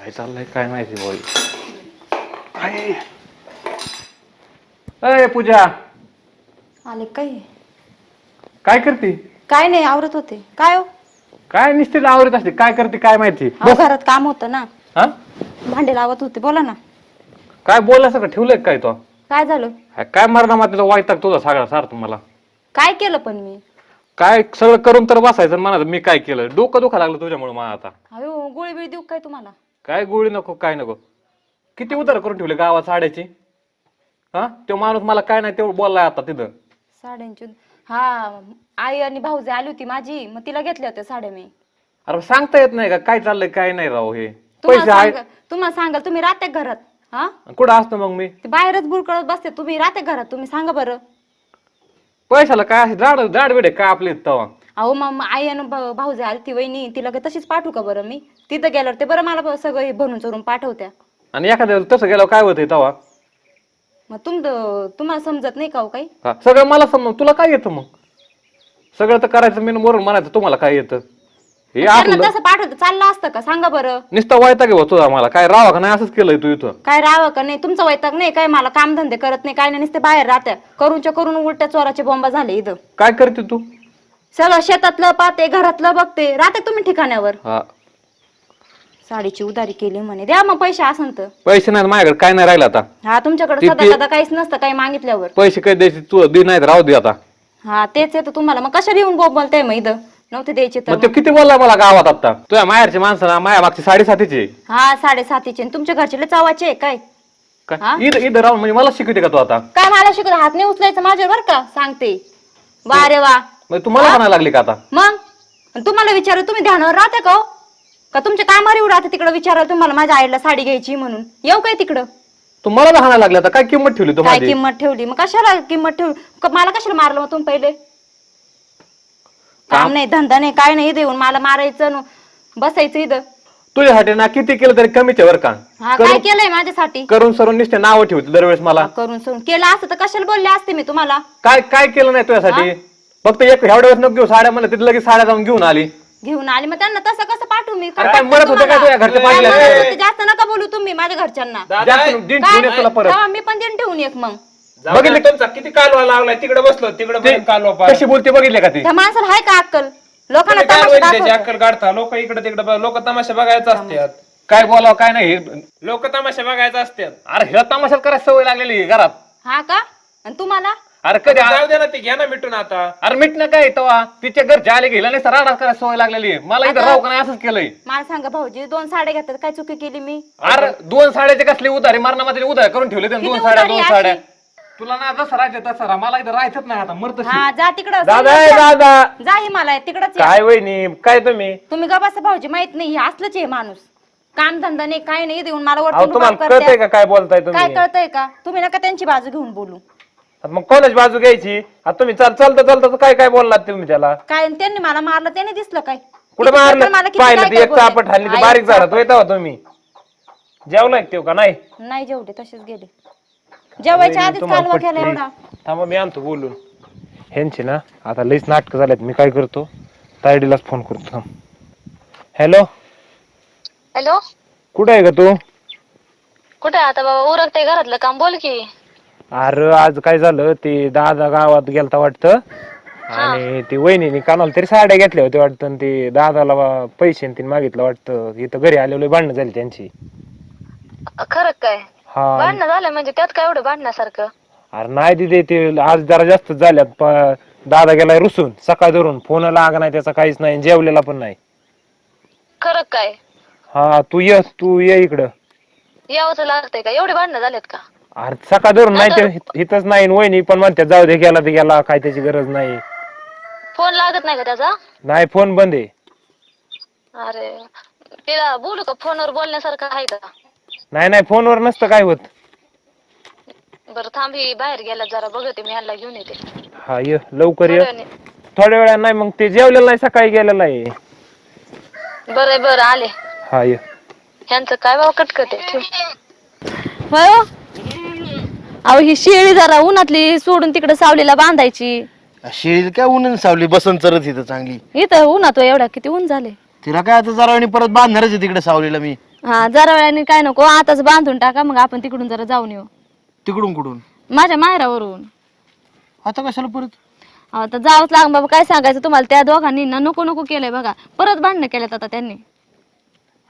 काय चाललंय काय माहिती भाई अय पूजा आले काय? काय करते? काय नाही आवरत होते. काय हो? काय निश्चित आवडत असते. काय करते काय माहिती? अहो, घरात काम होतं ना. हा? भांडे लावत होते. बोला ना. काय बोलण्यासारखं ठेवलंय काय तो? काय झालं? हा, काय मारणार मातीचा वाईटाक तुझा सगळा सार तुम्हाला काय केलं पण मी? काय सगळं करून तर बसायचं म्हणायचं मी काय केलं? डोकं दुखा लागलं तुझ्यामुळे मला आता. अयो गोळी बिळी देऊ काय तुम्हाला? काय गोळी नको काय नको? किती उधार करून ठेवले गावात साड्याची? हा? तो माणूस मला काय नाही तेवढं बोललाय आता तिथं. साड्यांची हा आई आणि भाऊजी आली होती माझी मग तिला घेतल्या होत्या साड्या मी. अरे सांगता येत नाही का? काय चाललंय काय नाही राव हे? पैसे तुम्हाला आहेत सांग तुम्हाला सांगाल तुम्ही राहते का घरात हा? कुठं असतो मग मी? ते बाहेरच बुरकळत बसते तुम्ही राहते का घरात तुम्ही सांगा बरं. पैशाला काय असे जाड जाड बेडे काय आपले तवा. अहो मग आई आणि भाऊ- भाऊजी आली ती वहिनी तिला तशीच पाठवू का बरं मी? तिथं गेल्यावर ते बरं मला सगळं हे भरून चरून पाठवत्या. आणि एखाद्या तसं गेल्यावर काय होतंय तवा मग तुम तुम्हाला समजत नाही का हो काही? हा, सगळं मला समज तुला काय येतं मग? सगळं तर करायचं मी वरून म्हणायचं तुम्हाला काय येतं? हे त्यांना तसं पाठवतं चाललं असतं का? सांगा बरं. नुसता वायता घेऊ तुझा मला. काय रावा का नाही असंच केलंय तू इथं. काय राहावं का नाही? तुमचं वैताग नाही काय? मला कामधंदे करत नाही काय नाही नुसते बाहेर राहत्या. करूनच्या करून उलट्या चोराचे बॉम्बा झाले इथं. काय करते तू? सगळं शेतातलं पाहते घरातलं बघते. राहते तुम्ही ठिकाण्यावर. हा. साडीची उधारी केली म्हणे. द्या मग पैसे असन तर. पैसे नाही माझ्याकडे काय नाही राहिलं आता. हा तुमच्याकडे ते- सध्या ते- काहीच नसतं काही मागितल्यावर. पैसे काही द्यायचे तू दे नाही राहू दे आता. हा तेच येतं तुम्हाला. मग कशाला येऊन बोल बोलताय मग इथं? नव्हते द्यायचे तर मग ते किती बोलला मला गावात आता? तुझ्या माहेरची माणसं ना माया मागची साडेसातीची. हा साडेसातीचे. आणि तुमच्या घरचे लय चावाचे आहे काय? हा? काय इथं इथं राहून म्हणजे मला शिकवते का तू आता? काय मला शिकत हात नाही उचलायचं माझ्यावर बरं का? सांगते. वा रे वा. मग तू मला म्हणायला लागली का आता? मग? आणि तुम्हाला विचारू तुम्ही ध्यानावर राहते का हो? का तुमच्या कामावर येऊ राहते तिकडे? विचारायला तुम्हाला माझ्या आईला साडी घ्यायची म्हणून. येऊ काय तिकडं? तू मला हाणायला लागली आता काय किंमत ठेवली काय किंमत ठेवली? मग कशाला किंमत ठेवली क- मला कशाला मारलं मग तुम्ही पहिले? काम नाही धंदा नाही काय नाही येऊन मला मारायचं न बसायचं इथं. तुझ्यासाठी ना किती केलं तरी कमीच आहे बरं का? हा काय केलंय माझ्यासाठी? करून सरून नुसते नावं ठेवते दरवेळेस मला. करून सोडून केलं असतं तर कशाला बोलले असते मी तुम्हाला? काय काय केलं नाही तुझ्यासाठी? फक्त एक एवढ्या वेळेस नको घेऊ साड्या म्हणलं तिथे लगेच साड्या जाऊन घेऊन आली. घेऊन आली. मग त्यांना तसं कसं पाठवू मी? काय मरत होतं काय तुझ्या घरच्या काय पाठीला? म्हणत होते? जास्त नका बोलू तुम्ही माझ्या घरच्यांना. जास्त दिन काय? ठेवून ये तुला परत. हा, मी पण देऊन ठेवून एक मग. बघितलं तुमचा किती कालवा लावलाय तिकडे बसलो तिकडे कालवा पार. कशी बोलते बघितले का ती? त्या माणसाला आहे का अक्कल? लोकांना तमाशा दाखवतो. अक्कल काढता लोक इकडे तिकडे लोक तमाशा बघायचा असतात. काय बोलावं काय नाही. हे- लोक तमाशा बघायचा असतात. अरे ह्या तमाशात करायची सवय लागलेली आहे घरात. हा का? आणि तुम्हाला? अरे कधी जाऊ दे ना ती घ्या ना मिटून आता. अरे मिटणं काय तवा तिच्या घरच्या आले गेला नाही राडा करायची सवय लागलेली आहे. मला इथं राहू का नाही असंच केलंय. मला सांगा भाऊजी दोन साड्या घेतात काय चुकी केली मी? अरे दोन साड्याचे कसले उधारी? मारणा मध्ये उधार करून ठेवले त्यांनी दोन किती साड्या उधारी दोन अशी? साड्या तुला ना जसं राहायचं तसं राहा. मला इथं राहायचंच नाही आता. मरत हा जा तिकडं. दादा ए, दादा. जा ही मला तिकडच काय वहिनी? काय तुम्ही? तुम्ही गबासा भाऊजी माहीत नाही. हे असलंच आहे माणूस. काम धंदा नाही काय नाही. देऊन मला अहो वरतून तुम्हाला उभा कळतंय करत्या. का काय बोलताय काय तुम्ही कळतंय का? तुम्ही नका त्यांची बाजू घेऊन बोलू. आता मग कोणाची बाजू घ्यायची. आता तुम्ही चाल चालता चालता तर काय काय बोललात तुम्ही त्याला? काय आणि त्यांनी मला मारलं त्याने दिसलं काय? कुठे किती मारलं? पण मला किती पाहिलं काय ती काय एक बोलले. चापट हल्ली ती आई बारीक झाला. तो येतो तुम्ही. जेवलाय तो का? नाही? नाही जेवढे तसेच गेले. जेवायच्या आधीच तुम्हाला कालवा केला पटली. एवढा. थांबा मी आणतो बोलून. ह्यांची ना आता लईच नाटकं झालेत. मी काय करतो? तायडीलाच फोन करतो. थांब. हॅलो हॅलो कुठे आहे का तू? कुठे आता बाबा? उरकते घरातलं काम. बोल की. अरे आज काय झालं? ते दादा गावात गेलता वाटतं. आणि ती वहिनीने कानाला तरी साड्या घेतल्या होत्या वाटतं. आणि ते दादाला बा- पैसे आणि तिने मागितलं वाटतं. इथं घरी आलेलो भांडणं झाली त्यांची. खरं काय? हा. भांडणं झालं म्हणजे त्यात काय एवढं भांडण्यासारखं अरे नाही दिदे ते आज जरा जास्त झाल्यात. प- दादा गेलाय रुसून. सकाळ धरून. फोन लाग नाही त्याचा काहीच नाही जेवलेला पण नाही. खरं काय? हा तू ये तू ये इकडं. यावंच लागतंय का? एवढे भांडणं झालेत का? अरे सकाळ धरून नाही ते हित- हितच नाही वहिनी पण म्हणते जाऊ दे गेला ते गेला काय त्याची गरज नाही. फोन लागत नाही का त्याचा? नाही फोन बंद आहे. अरे तिला बोलू का? फोनवर बोलण्यासारखं आहे का? नाही नाही फोनवर नसतं काय होत. बरं थांब ही बाहेर गेला जरा बघते मी ह्याला घेऊन येते. हा ये लवकर ये. थोड्या वेळा नाही मग ते जेवलेलं नाही सकाळी गेलेलं आहे. बरं बरं आले. हा ये. ह्यांचं काय बाबा कटकट आहे? ठेव. होय हो? अहो ही शेळी जरा उन्हातली सोडून तिकडे सावलीला बांधायची. शेळी काय ऊन सावली? बसन चरत इथं चांगली. इथं उन्हात हो एवढा किती ऊन झाले. तिला काय आता जरा परत बांधणारच आहे तिकडे सावलीला मी. हा जरा वेळाने काय नको आताच बांधून टाका मग आपण तिकडून जरा जाऊन येऊ. तिकडून कुठून? माझ्या माहेरावरून. आता कशाला परत? अहो, तर जावंच लागून बाबा काय सांगायचं तुम्हाला? त्या दोघांनी ना नको नको केलंय बघा. परत भांडणं केल्यात आता त्यांनी.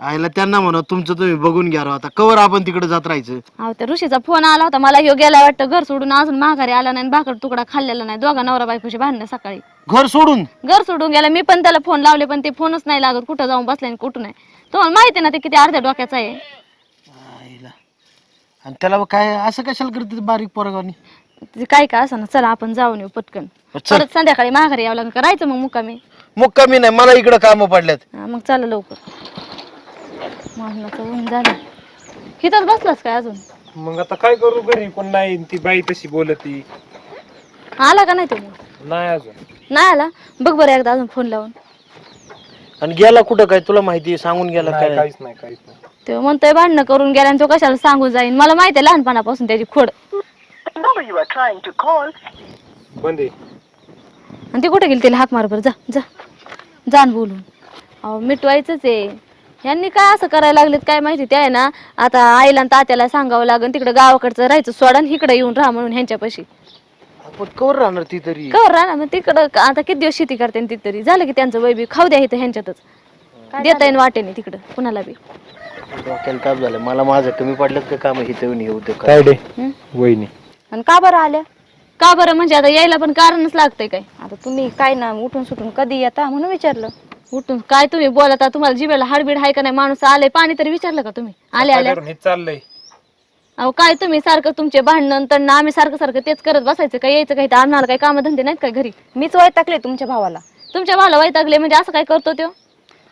आईला त्यांना म्हणा तुमचं तुम्ही बघून घ्या राव आता. कवर आपण तिकडे जात राहायचं. अहो त्या ऋषीचा फोन आला होता मला ह्यो गेला वाटतं घर सोडून अजून माघारी आला नाही आणि भाकर तुकडा खाल्लेला नाही. दोघा नवरा बायकोची भांडणं सकाळी. घर सोडून? घर सोडून गेला. मी पण त्याला फोन लावले पण ते फोनच नाही लागत. कुठं जाऊन बसले आणि कुठं नाही. तुम्हाला माहिती आहे ना ते किती अर्ध्या डोक्याचा आहे. आईला. आणि त्याला काय असं कशाला करते बारीक पोरगावनी? ते काय का असं ना चला आपण जाऊन येऊ पटकन. चल. परत संध्याकाळी माघारी यावं लागेल. करायचं मग मुक्कामी. मग कमी नाही मला इकडे कामं पडल्यात. हा, मग चला लवकर. मरणाचं ऊन झालं. हिथंच बसलास काय अजून? मग आता काय करू घरी? कोण नाही ती बाई तशी बोलती. आला का नाही तो मग? नाही अजून. नाही आला? बघ बरं एकदा अजून फोन लावून. आणि गेला कुठं काय? तुला माहिती आहे, सांगून गेला नाही, काय? काहीच नाही काहीच नाही. तो म्हणतोय भांडणं करून गेला आणि तो कशाला सांगून जाईन? मला माहिती आहे लहानपणापासून त्याची खोड. बंद आहे. आणि ती कुठे गेली? तिला हाक मार बरं जा. जा जाण बोलून. अहो मिटवायचंच आहे. यांनी काय असं करायला लागलेत काय माहिती? ते आहे ना आता आईला आणि तात्याला सांगावं लागेल तिकडे गावाकडचं राहायचं सोडा आणि इकडे येऊन राहा म्हणून ह्यांच्यापाशी. आपण कवर राहणार ती तरी? कवर राहा ना मग तिकडं क- आता किती दिवस शेती करते ती तरी? झालं की त्यांचं वैबी खाऊ द्या इथं ह्यांच्यातच. देता येईन वाटेने तिकडं कुणाला बी. डोक्याला ताप झालं. मला माझं कमी पडलं का काम इथे येऊन येऊ दे काय डे? हं? वहिनी. आणि का बरं आल्या? का बरं? म्हणजे आता यायला पण कारणच लागतंय काय? आता तुम्ही काय ना उठून सुटून कधी येता म्हणून विचारलं. उठून काय तुम्ही बोलता? तुम्हाला जिभेला हाडबीड आहे का नाही? माणूस आले पाणी तरी विचारलं का तुम्ही? आले हे चाललंय. अहो काय तुम्ही सारखं तुमचे भांडण तण आम्ही सारखं सारखं तेच करत बसायचं? काय यायचं काही तर आम्हाला काही कामधंदे नाहीत काय घरी? मीच वैतागले तुमच्या भावाला. तुमच्या भावाला वैतागले? म्हणजे असं काय करतो तो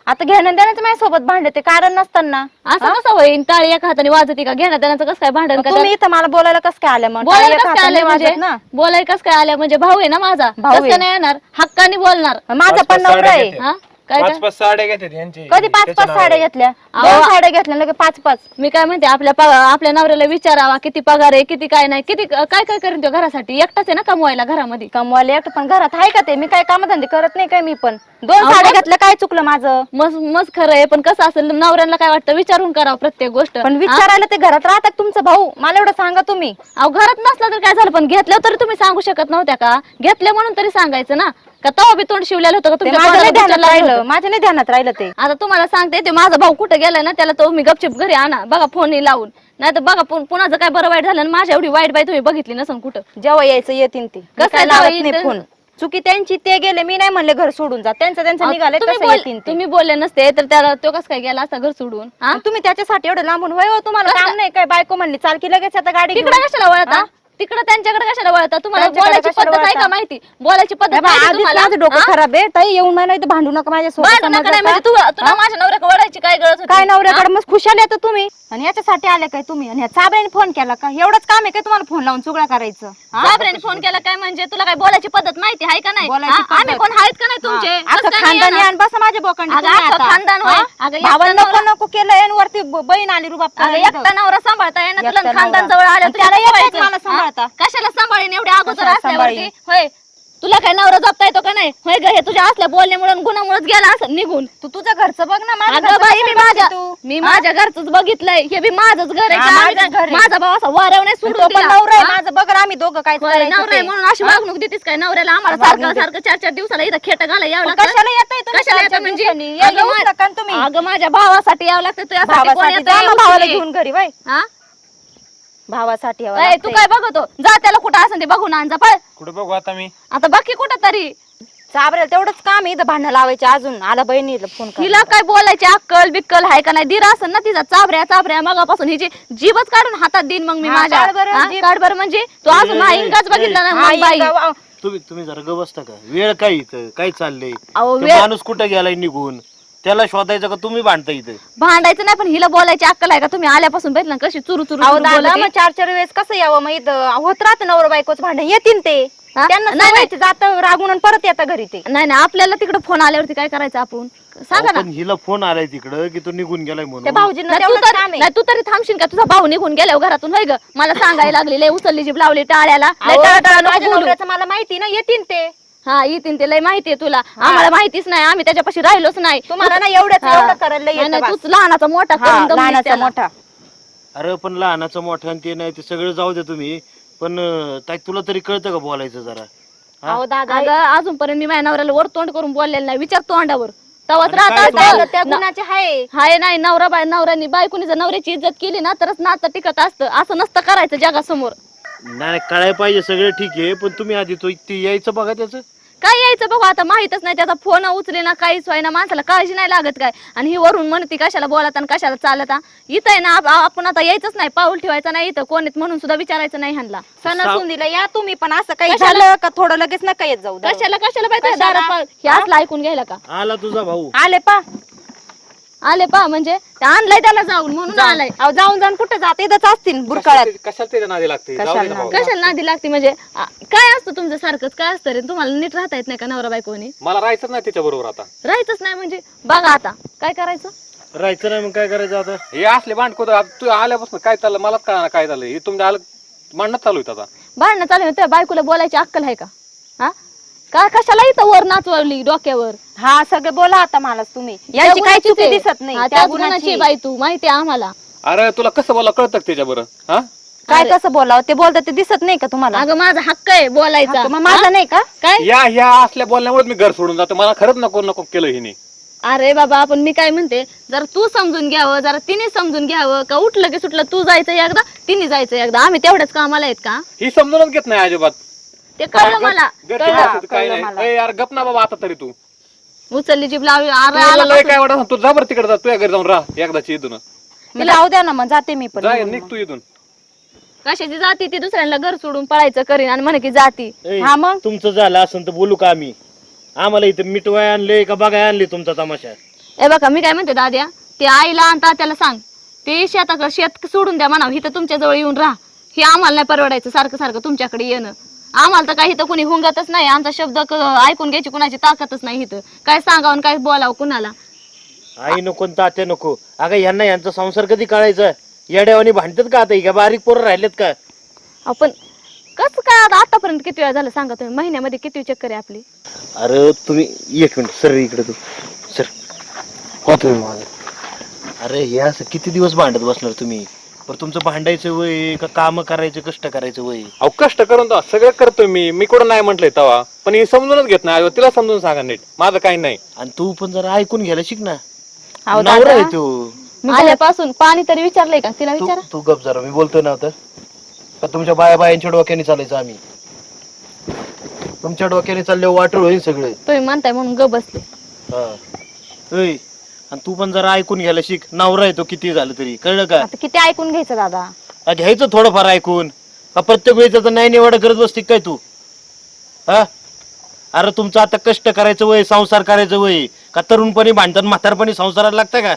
आता घेणं देण्याचं माझ्यासोबत भांडे ते कारण नसताना. असं कसं होईन? टाळी एका हाताने वाजते का? घेण्यात देण्याचं कसं काय भांडण का? तुम्ही इथं मला बोलायला कसं काय आलं मग? बोलायला कसं एका काय हाताने आलं म्हणजे? बोलायला कसं काय आलं म्हणजे भाऊ आहे ना माझा. भाऊ कसं आहे. नाही येणार? हक्काने बोलणार. माझा पण नवरा आहे. हा? काय पाच पाच साड्या घेतात यांची कधी पाच पाच साड्या घेतल्या? दोन साड्या घेतल्या लगे पाच पाच. मी काय म्हणते आपल्या पगा- आपल्या नवऱ्याला विचारावा किती पगार आहे किती काय नाही किती काय काय करेन तो घरासाठी? एकटाच आहे ना कमवायला घरामध्ये? कमवायला एकटं पण घरात आहे का ते? मी काय कामधंदे करत नाही काय मी पण? दोन साड्या घेतल्या काय चुकलं माझं? मस्त मस्त खरं आहे पण कसं असेल नवऱ्याला काय वाटतं विचारून करावं प्रत्येक गोष्ट. पण विचारायला ते घरात राहतात तुमचा भाऊ. मला एवढं सांगा तुम्ही. अहो घरात नसला तर काय झालं? पण घेतलं तरी तुम्ही सांगू शकत नव्हत्या का? घेतले म्हणून तरी सांगायचं ना. का तवा बी तोंड शिवलेलं होतं का ते तुमच्या माझ्या नाही तोंडाला ध्यानात राहिलं. होतं? माझ्या नाही ध्यानात राहिलं ते. आता तुम्हाला सांगते ते माझा भाऊ कुठे गेलाय ना त्याला तो मी गपचिप घरी आणा. बघा फोन लावून. नाही तर बघा पुन्हा काय बरं वाईट झालं माझ्या एवढी वाईट बाई तुम्ही बघितली नसन कुठं? जेव्हा यायचं येतील ते. कसं कसं जेव्हा लावत येईल नाही ते- फोन चुकी त्यांची ते गेले. मी नाही म्हणले घर सोडून जा. त्यांचं त्यांचं निघाले तुम्ही कसं बोल- ते. तुम्ही बोलले नसते तर त्याला तो कसं काय गेला असता घर सोडून? हा? तुम्ही त्याच्यासाठी एवढं लांबून होय हो तुम्हाला? काम नाही काय बायको म्हणली चाल की लगेच आता गाडी घेऊन. कशाला वळता? तिकडे त्यांच्याकडे कशाला वळता तुम्हाला त्यांच्याकडे बोलायची कशाला पद्धत आहे वळता? का माहिती बोलायची पद्धत हे आधीच तुम्हाला? माझं डोकं हा? खराब आहे ताई येऊन मला इथं भांडू नका माझ्या नका नाही म्हणजे तू तुला माझ्या नवऱ्याकडे वळायची काय गरज होती काय नवऱ्याकडे मग खुशाल येतं तुम्ही आणि याच्यासाठी आले काय तुम्ही आणि चाबऱ्याने फोन केला का एवढंच काम आहे काय तुम्हाला फोन लावून चुगला करायचं हा? बापरेने फोन केला काय म्हणजे तुला काय बोलायची पद्धत माहिती आहे का नाही बोलायची हा? आम्ही. कोण आहेत का नाही तुमचे हा, कसं अख्खं काय नाही खानदानी येणार? आणि बसा माझ्या बोकांडी अगं, तुम्ही अख्खं आता. खानदान होय. हा? अगं, एकटा भावाला नको नवरा- नको केलं आणि वरती ब- बहीण आली रुबाब अगं, करायला एकटा नवरा सांभाळता येणार तुला एकटा खानदान नवरा. जवळ आलं आणि त्याला येतंय मला सांभाळता. कशाला सांभाळीन एवढे अगोदर कशाला असल्यावरती सांभाळीन? होय तुला काय नवरा जपता येतो का नाही होय ग हे तुझ्या असल्या बोलण्यामुळे गुणामुळेच गेला असं निघून तू तुझं घरचं बघ ना माझं अगं घरचं बाई मी कशाला माझ्या बघते तू? मी माझ्या घरच बघितलंय हे बी माझंच घर आहे हा, का? घर आहे. माझा भाऊ असा वाऱ्यावर नाही आणि सोडून तो पण दिला. नवरा आहे हा? माझं बघ ना, आम्ही दोघं काय होय, करायचं नवरा आहे ते. म्हणून अशी वागणूक देतीस काय नवऱ्याला आम्हाला वागणूक सारखं सारखं चार चार दिवसाला इथं खेट घाला यावं लागतं कशाला येताय तुम्ही कशाला चार येतं चार म्हणजे दिवसांनी? या अगं, येऊच मा- नका ना तुम्ही अगं माझ्या भावासाठी यावं लागतं तुझ्यासाठी कोण भावासाठी येतंय? जा ना भावाला. घेऊन घरी बाई हा? भावासाठी यावं ए, तू लागतंय. काय बघतो? जा त्याला कुठं असं ते बघून आण जा पळ. कुठे बघू आता मी? आता बाकी कुठं तरी चाबरेल तेवढंच काम आहे इथं भांडण लावायचे अजून. आला बहिणीला फोन कर हिला काय बोलायची? अक्कल बिक्कल आहे का नाही? दिर असेल ना तिचा चाबऱ्या चाबऱ्या मगापासून हिची जीवच काढून हातात देईन मग मी हा, माझ्या. काढ बरं हा, जीभ. काढ बरं म्हणजे. तू अजून ए, बघितला ना मग बाई. तुम्ही तुम्ही जरा बसता का? वेळ काय इथं? काय चाललंय? अहो, तो वेळ- माणूस कुठं गेलाय निघून? त्याला शोधायचं का तुम्ही भांडता इथं? भांडायचं नाही पण हिला बोलायची अक्कल आहे का? तुम्ही आल्यापासून बघितलं ना कशी चुरू चुरू अहो चुरू दादा बोलते? मग चार चार वेळेस कसं यावं? मग इथं होत राहतं नवरा बायकोच भांडण. येतील ते. हा? त्यांना नाही, सांगायचं जात रागून आणि परत येतं घरी ते. नाही नाही आपल्याला तिकडे फोन आल्यावरती काय करायचं आपण? सांगा ना. पण हिला फोन आलाय तिकडं की तो निघून गेलाय त्या म्हणून भाऊजींना नाही, तू तेवढंच तर- काम आहे. नाही, तू तरी थांबशील का? तुझा भाऊ निघून गेल्यावर घरातून होय ग? मला सांगायला लागली लय उचलली जीभ लावली टाळ्याला. लय अहो, टाळा टाळा नको माझ्या बोलू. नवऱ्याचं मला माहिती ना येतील ते. हा येतील ते लय माहितीये तुला. आम्हाला माहितीच नाही आम्ही त्याच्यापाशी राहिलोच नाही. तुम्हाला ना एवढंच हा. एवढं करायला नाही, येतं नाही, बस. तूच लहानाचा मोठा हा, दमलीस लहानाचा त्याला. मोठा. अरे पण लहानाचं मोठं आणि ते नाही ते सगळं जाऊ दे तुम्ही. पण अं, ताई तुला तरी कळतं का बोलायचं जरा? अहो दादा अगं अजूनपर्यंत मी माझ्या नवऱ्याला वर तोंड करून बोललेलं नाही. विचार तोंडावर तवाच आणि काय राहत दादा, त्या गुणाचे आहे हाय नाही नवरा बाय नवऱ्यानी बायकोनी जर नवऱ्याची इज्जत केली ना तरच नातं टिकत असतं. असं नसतं करायचं जगासमोर. नाही नाही, कळायला पाहिजे सगळं ठीक आहे पण तुम्ही आधी तो ते यायचं बघा त्याचं. काय यायचं बघू आता माहितच नाही त्याचा फोन उचले ना काहीच व्हायना माणसाला काळजी नाही लागत काय? आणि ही वरून म्हणते कशाला बोलत आणि कशाला चालत इथं आहे ना आप- आपण आता यायचंच नाही पाऊल ठेवायचं नाही इथं कोण आहेत म्हणून सुद्धा विचारायचं नाही ह्यांना. सणासुंदीला या तुम्ही पण असं काही? झालं का? थोडं लगेच नका येत जाऊ. कशाला कशाला पाहिजे पाऊल? हे असलं ऐकून घ्यायला का? आला तुझा भाऊ. आले पा. आले पा म्हणजे ते आणलंय त्याला जाऊन म्हणून आलाय. अहो जाऊन जाऊन कुठे जात? इथंच असतील बुरकाळ्यात. कशाला कशाला त्याच्या नादी लागते? जाऊ दे कशाला ना भाऊ. कशाला नादी लागते? म्हणजे आ, काय असतं तुमचं सारखंच? काय असतं रे? तुम्हाला नीट राहता येत नाही का नवरा बायकोनी? मला राहायचंच नाही तिच्या बरोबर आता. राहायचंच नाही म्हणजे? बघा आता काय करायचं? राहायचं नाही मग काय करायचं आता? हे असले भांडकोत तू आल्यापासून काय चाललं? मलाच कळणार काय झालं? हे तुमच्या आलं भांडणं चालू आहेत आता. भांडणं चालू आहे, त्या बायकोला बोलायची अक्कल आहे का? हा? का कशाला इथं वर नाचवली डोक्यावर? हा सगळे बोला आता मला तुम्ही. यांची काही गुणाचीच चुकी. दिसत नाही हा, त्या गुणाची. बाई तू माहिती आहे आम्हाला. अरे तुला कसं बोला कळतं त्याच्या बरं हा? काय कसं बोलावं? ते बोलतात ते दिसत नाही का तुम्हाला? अगं माझा हक्क आहे बोलायचा. मग माझा नाही का? काय? या ह्या असल्या बोलण्यामुळे मी घर सोडून जातो. मला खरंच नको नको केलं हिने. अरे बाबा आपण मी काय म्हणते? जरा तू समजून घ्यावं जरा तिने समजून घ्यावं. का उठलं की सुटलं तू जायचं एकदा तिने जायचं एकदा. आम्ही तेवढ्याच कामाला आहेत का? ही समजूनच घेत नाही अजिबात. ते कळलं मला. घरचे कळलं. माणसं कळलं नाही. मला. ए, यार गप ना बाबा आता तरी तू. उचलली जीभ लावली अरे तुला आला लय काय वाटत तू जा बरं तिकडे जा तुझ्या घरी जाऊन राह एकदाची इथून. मग जाऊ द्या ना मग जाते मी पण. जा निघून निघ मग. तू इथून. कशाची जाती? ती दुसऱ्यांना घर सोडून पळायचं करीन आणि म्हणे की जाती. ए, हा मग? तुमचं झालं असं तर बोलू का आम्ही? आम्हाला इथे मिटवाय आणले का बघाय आणले तुमचा तमाशा? ए बघा मी काय म्हणते दाद्या ते आईला आणि तात्याला सांग. ते शेताकडे शेत सोडून द्या म्हणावं इथं तुमच्या जवळ येऊन राहा. हे आम्हाला नाही परवडायचं सारखं सारखं तुमच्याकडे येणं. आम्हाला तर काही इथं कुणी हुंगतच नाही. आमचा शब्द क- ऐकून घ्यायची कुणाची ताकदच नाही इथं. काय सांगावं आणि काय बोलावं कुणाला? आई नको न तात्या नको. अगं यांना यांचा संसार कधी काढायचा? येड्यावानी भांडतात का आता? ही का बारीक पोरं राहिलेत का? आपण कसं काय आता आतापर्यंत किती वेळा झालं सांगा तुम्ही? महिन्यामध्ये किती चक्कर आहे आपली? अरे तुम्ही एक मिनिट सर इकडे तू. सर. होतो अरे हे असं किती दिवस भांडत बसणार तुम्ही? पण तुमचं भांडायचं वय आहे का काम करायचं कष्ट करायचं वय? आहे? अहो कष्ट करून तर सगळं करतोय मी. मी कुठं नाही म्हटलंय तवा. पण ही समजूनच घेत नाही. तिला समजून सांगा नीट. माझं काही नाही. आणि तू पण जरा ऐकून घ्यायला शिक ना. अहो नवरा दादा. आहे तू. आल्यापासून पाणी तरी विचारलंय का? तिला तू विचारा. तू गप जरा मी बोलतोय ना आता. का तुमच्या बाया बायांच्या डोक्याने चालायचं आम्ही? तुमच्या डोक्याने चालले वाटळ होईल सगळे. तुम्ही म्हणताय म्हणून ग बसले. हा. आणि तू पण जरा ऐकून घ्यायला शिक. नवरा आहे तो किती झालं तरी. कळलं का? आता किती ऐकून घ्यायचं दादा? घ्यायचं थोडंफार ऐकून. का प्रत्येक वेळी त्याचा न्याय निवाडा करत बसते काय तू? हा अरे तुमचं आता कष्ट करायचं वय संसार करायचं वय. का तरुणपणी भांडतात म्हातारपणी संसाराला लागतं का?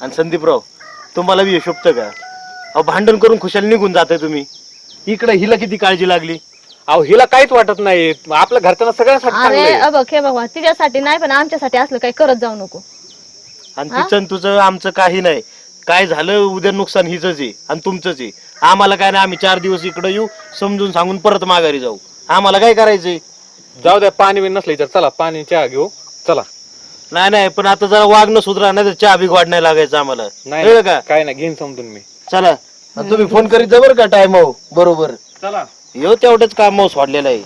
आणि संदीपराव तुम्हाला बी हे शोभतं का? अहो भांडण करून खुशाल निघून जाताय तुम्ही. इकडे हिला किती काळजी लागली? अहो हिला काहीच वाटत नाही. आपल्या घरच्यांना सगळ्यांसाठी अरे चांगलं आहे. अ बघ हे बाबा तिच्यासाठी नाही पण आमच्यासाठी असलं काही करत जाऊ नको. आणि तिचं आणि तुझं आमचं काही नाही. काय झालं उद्या नुकसान हिच आहे आणि तुमचंच आहे आम्हाला काय नाही आम्ही चार दिवस इकडे येऊ समजून सांगून परत माघारी जाऊ. आम्हाला काय करायचंय? जाऊ द्या पाणी बिन नसलं तर चला पाणी चहा घेऊ. चला. नाही नाही पण आता जरा वागणं सुधरा नाही तर चहा बी वाढ नाही लागायचं आम्हाला. नाही कळलं का? काय नाही घेईन समजून मी. चला. तुम्ही फोन करीत जा बरं का टाइम बरोबर. चला. येऊ तेवढंच काम सोडलेलं आहे.